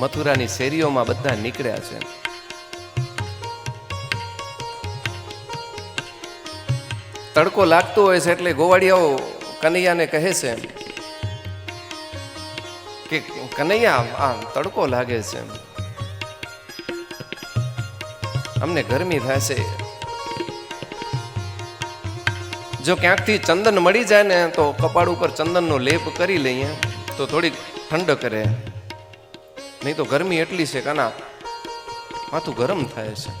મથુરાની શેરીઓમાં બધા નીકળ્યા છે. તડકો લાગતો હોય છે એટલે ગોવાળિયાઓ કનૈયાને કહે છે કે, કનૈયા, આ તડકો લાગે છે. અમને ગરમી થાય છે જો ક્યાંકથી ચંદન મળી જાય ને, તો કપાળ ઉપર ચંદનનો લેપ કરી લઈએ, તો થોડીક ઠંડક રહે. નહીં તો ગરમી એટલી છે કાના માથું ગરમ થાય છે.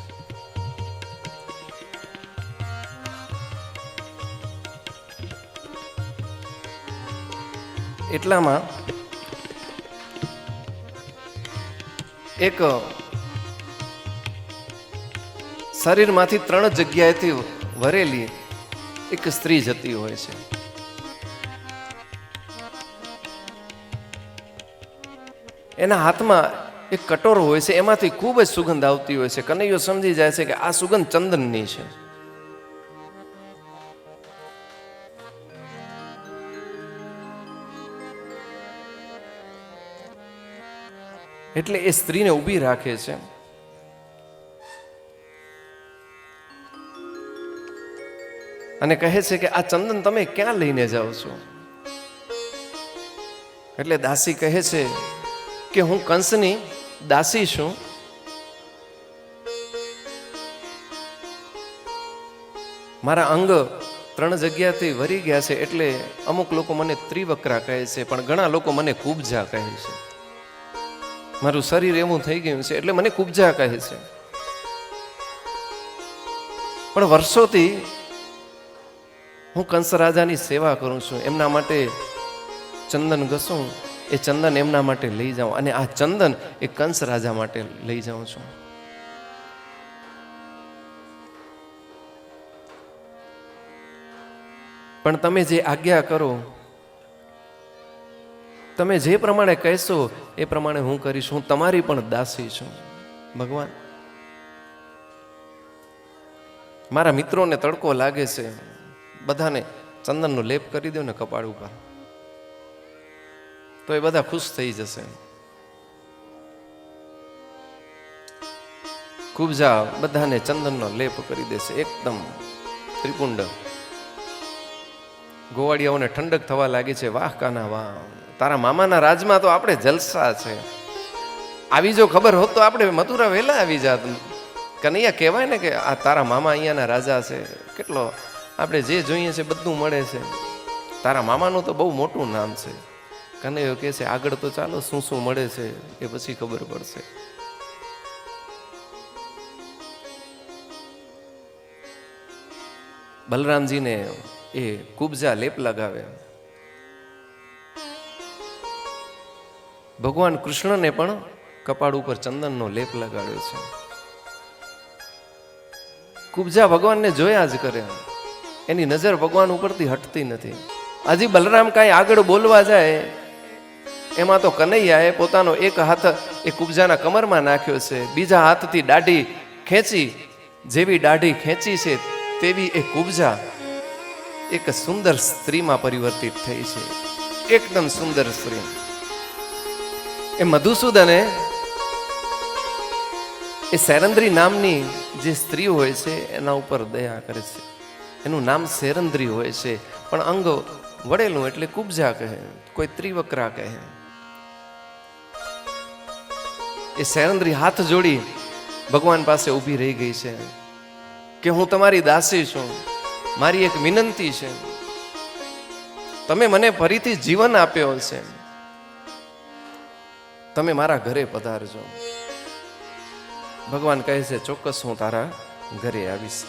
એટલામાં એક શરીરમાંથી ત્રણ જગ્યાએથી વરેલી એક સ્ત્રી જતી હોય છે. એના હાથમાં એક કટોરો હોય છે, એમાંથી ખૂબ જ સુગંધ આવતી હોય છે. કનૈયો સમજી જાય છે કે આ સુગંધ ચંદનની છે. એટલે એ સ્ત્રીને ઊભી રાખે છે. અને કહે છે કે આ ચંદન તમે ક્યાં લઈને જાઓ છો? એટલે દાસી કહે છે કે હું કંસની દાસી છું. મારા અંગ ત્રણ જગ્યાથી વરી ગયા છે એટલે અમુક લોકો મને ત્રિવક્રા કહે છે, પણ ઘણા લોકો મને કુબજા કહે છે. મારું શરીર એવું થઈ ગયું છે એટલે મને કુબજા કહે છે. પણ વર્ષોથી હું કંસ રાજાની સેવા કરું છું. એમના માટે ચંદન ઘસું એ ચંદન એમના માટે લઈ જાઉં અને આ ચંદન એ કંસ રાજા માટે લઈ જાઉં છું. પણ તમે જે આજ્ઞા કરો, તમે જે પ્રમાણે કહેશો, એ પ્રમાણે હું કરીશ. હું તમારી પણ દાસી છું. ભગવાન, મારા મિત્રોને તડકો લાગે છે. બધાને ચંદનનો લેપ કરી દો ને કપાળ ઉપર. તો એ બધા ખુશ થઈ જશે. કુબજા બધાને ચંદનનો લેપ કરી દેશે, એકદમ ત્રિપુંડ ગોવાળિયાઓને ઠંડક થવા લાગી છે, વાહ કાના વાહ. તારા મામાના રાજમાં તો આપણે જલસા છે. આવી જો ખબર હોત તો આપણે મથુરા વહેલા આવી જાત. કનૈયા કહેવાય ને કે આ તારા મામા અહીંયાના રાજા છે, કેટલો આપણે જે જોઈએ છે બધું મળે છે. તારા મામાનું તો બહુ મોટું નામ છે. કનૈયો કહે છે, આગળ તો ચાલો, શું શું મળે છે એ પછી ખબર પડશે. બલરામજીને એ કુબજા લેપ લગાવે ભગવાન કૃષ્ણને પણ કપાળ ઉપર ચંદનનો લેપ લગાડ્યો છે. કુબજા ભગવાનને જોયા જ કરે. એની નજર ભગવાન ઉપરથી હટતી નથી. હજી બલરામ કાંઈ આગળ બોલવા જાય એમાં તો કનૈયાએ પોતાનો એક હાથ એ કુબજાના કમરમાં નાખ્યો છે. બીજા હાથથી દાઢી ખેંચી, જેવી દાઢી ખેંચી છે, તેવી એ કુબજા એક સુંદર સ્ત્રીમાં પરિવર્તિત થઈ છે. એકદમ સુંદર સ્ત્રી. એ મધુસૂદને એ સેરંદ્રી નામની જે સ્ત્રી હોય છે, એના ઉપર દયા કરે છે. એનું નામ સેરંદ્રી હોય છે, પણ અંગ વળેલું એટલે કુબજા કહે, કોઈ ત્રિવક્રા કહે. એ સેરંદ્રી હાથ જોડી ભગવાન પાસે ઊભી રહી ગઈ છે કે હું તમારી દાસી છું, મારી એક વિનંતી છે. તમે મને ફરીથી જીવન આપ્યો છે તમે મારા ઘરે પધારજો. ભગવાન કહે છે, ચોક્કસ હું તારા ઘરે આવીશ.